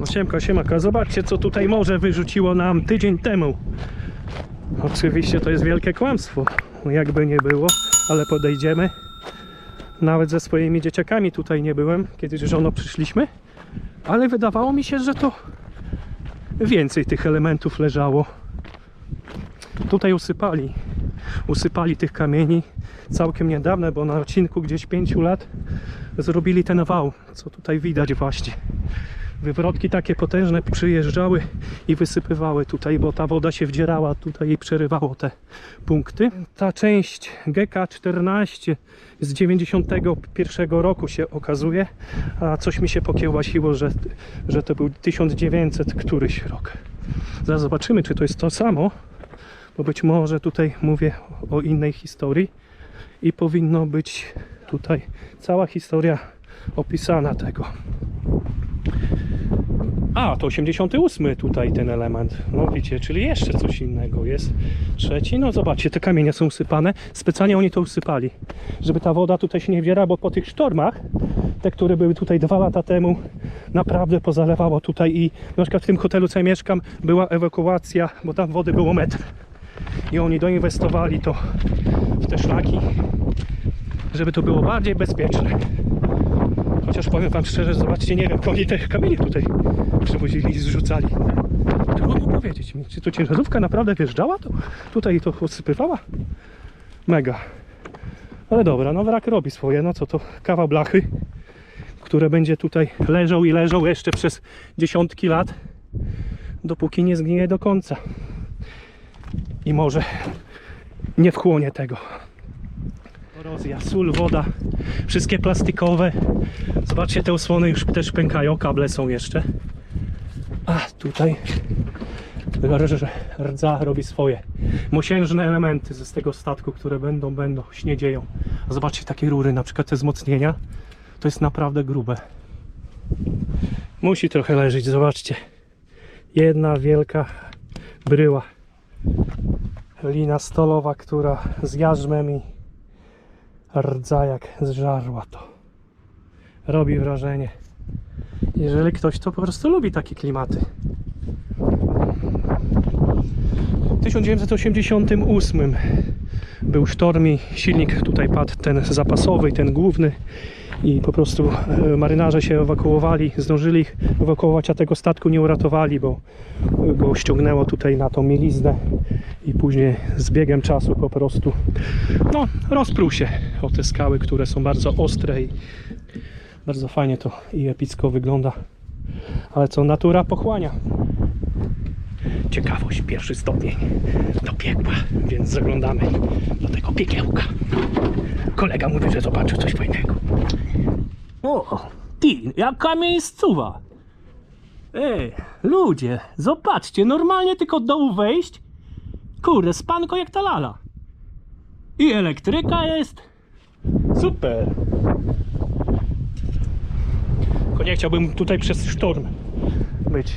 No siemka, siemaka, zobaczcie co tutaj morze wyrzuciło nam tydzień temu. Oczywiście to jest wielkie kłamstwo, jakby nie było, ale podejdziemy. Nawet ze swoimi dzieciakami tutaj nie byłem, kiedy z żoną przyszliśmy, ale wydawało mi się, że to więcej tych elementów leżało. Tutaj usypali, usypali tych kamieni całkiem niedawno, bo na odcinku gdzieś 5 lat zrobili ten wał, co tutaj widać właśnie. Wywrotki takie potężne przyjeżdżały i wysypywały tutaj, bo ta woda się wdzierała tutaj i przerywało te punkty. Ta część GK14 z 91 roku się okazuje, a coś mi się pokiełbasiło, że, że to był 1900 któryś rok. Zaraz zobaczymy, czy to jest to samo, bo być może tutaj mówię o innej historii i powinno być tutaj cała historia opisana tego. A, to 88 tutaj ten element. No widzicie, czyli jeszcze coś innego jest. Trzeci, no zobaczcie, te kamienie są usypane. Specjalnie oni to usypali, żeby ta woda tutaj się nie wdziera, bo po tych sztormach, te, które były tutaj dwa lata temu, naprawdę pozalewało tutaj i na przykład w tym hotelu, co ja mieszkam, była ewakuacja, bo tam wody było metr. I oni doinwestowali to w te szlaki, żeby to było bardziej bezpieczne. Chociaż powiem wam szczerze, zobaczcie, nie wiem, oni te tutaj przywozili i zrzucali. Trudno powiedzieć mi, czy to ciężarówka naprawdę wjeżdżała to tutaj to odsypywała? Mega. Ale dobra, no wrak robi swoje, no co to, kawał blachy, które będzie tutaj leżał i leżał jeszcze przez dziesiątki lat, dopóki nie zgnieje do końca. I może nie wchłonie tego. Korozja, sól, woda, wszystkie plastikowe. Zobaczcie, te osłony już też pękają, kable są jeszcze. A tutaj rdza robi swoje. Mosiężne elementy z tego statku, które będą, będą, śniedzieją. A Zobaczcie takie rury, na przykład te wzmocnienia. To jest naprawdę grube. Musi trochę leżeć, zobaczcie. Jedna wielka bryła. Lina stolowa, która z jarzmem i rdza jak zżarła to. Robi wrażenie. Jeżeli ktoś to po prostu lubi takie klimaty. W 1988 był sztorm i silnik tutaj padł, ten zapasowy ten główny i po prostu e, marynarze się ewakuowali, zdążyli ewakuować, a tego statku nie uratowali, bo go ściągnęło tutaj na tą mieliznę i później z biegiem czasu po prostu no, rozpruł się o te skały, które są bardzo ostre i bardzo fajnie to i epicko wygląda. Ale co natura pochłania. Ciekawość, pierwszy stopień do piekła, więc zaglądamy do tego piekiełka. Kolega mówi, że zobaczył coś fajnego. O, ty, jaka miejscowa. Ej, ludzie, zobaczcie, normalnie tylko od dołu wejść. Kurde, spanko jak ta lala. I elektryka jest. Super. Nie chciałbym tutaj przez sztorm być.